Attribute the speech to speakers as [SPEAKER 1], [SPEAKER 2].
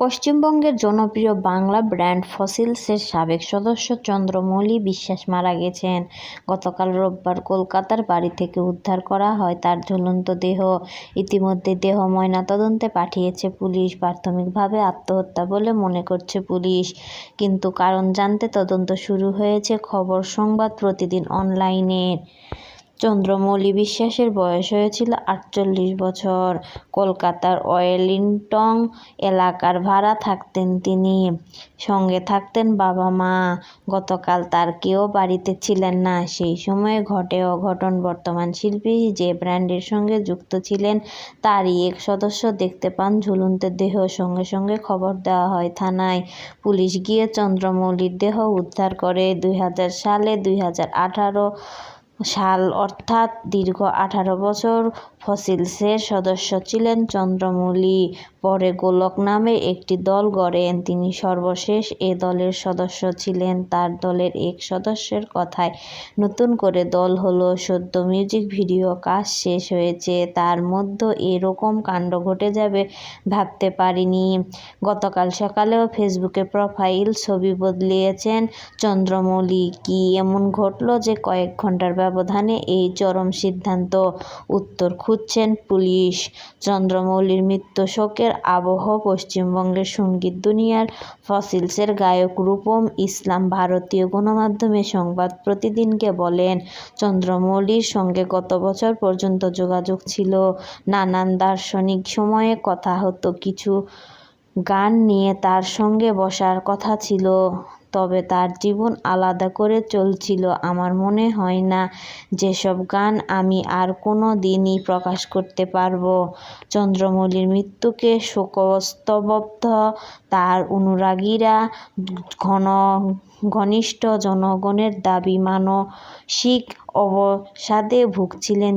[SPEAKER 1] পশ্চিমবঙ্গের জনপ্রিয় বাংলা ব্র্যান্ড ফসিলসের সাবেক সদস্য চন্দ্রমৌলি বিশ্বাস মারা গেছেন। গতকাল রোববার কলকাতার বাড়ি থেকে উদ্ধার করা হয় তার ঝুলন্ত দেহ। ইতিমধ্যে দেহ ময়নাতদন্তে পাঠিয়েছে পুলিশ। প্রাথমিকভাবে আত্মহত্যা বলে মনে করছে পুলিশ। কিন্তু কারণ জানতে তদন্ত শুরু হয়েছে খবর সংবাদ প্রতিদিন অনলাইনের। চন্দ্রমৌলি বিশ্বাসের বয়স হয়েছিল আটচল্লিশ বছর। কলকাতার ওয়েলিংটন এলাকার ভাড়া থাকতেন তিনি। সঙ্গে থাকতেন বাবা মা। গতকাল তার কেউ বাড়িতে ছিলেন না। সেই সময়ে ঘটে অঘটন। বর্তমান শিল্পী যে ব্র্যান্ডের সঙ্গে যুক্ত ছিলেন, তারই এক সদস্য দেখতে পান। ঝুলন্ত দেহ সঙ্গে সঙ্গে খবর দেওয়া হয় থানায়। পুলিশ গিয়ে চন্দ্রমৌলির দেহ উদ্ধার করে। দুই হাজার সালে দুই হাজার আঠারো সাল অর্থাৎ দীর্ঘ আঠারো বছর ফসিলসের সদস্য ছিলেন চন্দ্রমৌলি। পরে গোলক নামে একটি দল গড়েন। তিনি সর্বশেষ এ দলের সদস্য ছিলেন। তার দলের এক সদস্যের কথায়, নতুন করে দল হলো সদ্য মিউজিক ভিডিও কাজ শেষ হয়েছে। তার মধ্যে এরকম কাণ্ড ঘটে যাবে ভাবতে পারিনি। গতকাল সকালেও ফেসবুকে প্রোফাইল ছবি বদলিয়েছেন চন্দ্রমৌলি। কি এমন ঘটল যে কয়েক ঘণ্টার ব্যবধানে এই চরম সিদ্ধান্ত। উত্তর খুঁজছেন পুলিশ। চন্দ্রমৌলির মৃত্যু শোকের আবহ পশ্চিমবঙ্গের সংগীত দুনিয়ার ফসিলসের গায়ক রূপম ইসলাম ভারতীয় গণমাধ্যমে সংবাদ প্রতিদিনকে বলেন, চন্দ্রমৌলির সঙ্গে গত বছর পর্যন্ত যোগাযোগ ছিল। নানান দার্শনিক সময়ে কথা হতো, কিছু গান নিয়ে তার সঙ্গে বসার কথা ছিল। তবে তার জীবন আলাদা করে চলছিল। আমার মনে হয় না যেসব গান আমি আর কোনো দিনই প্রকাশ করতে পারব। চন্দ্রমৌলির মৃত্যুকে শোকস্তবদ্ধ তার অনুরাগীরা ঘন, ঘনিষ্ঠ জনগণের দাবি মানসিক অবসাদে ভুগছিলেন।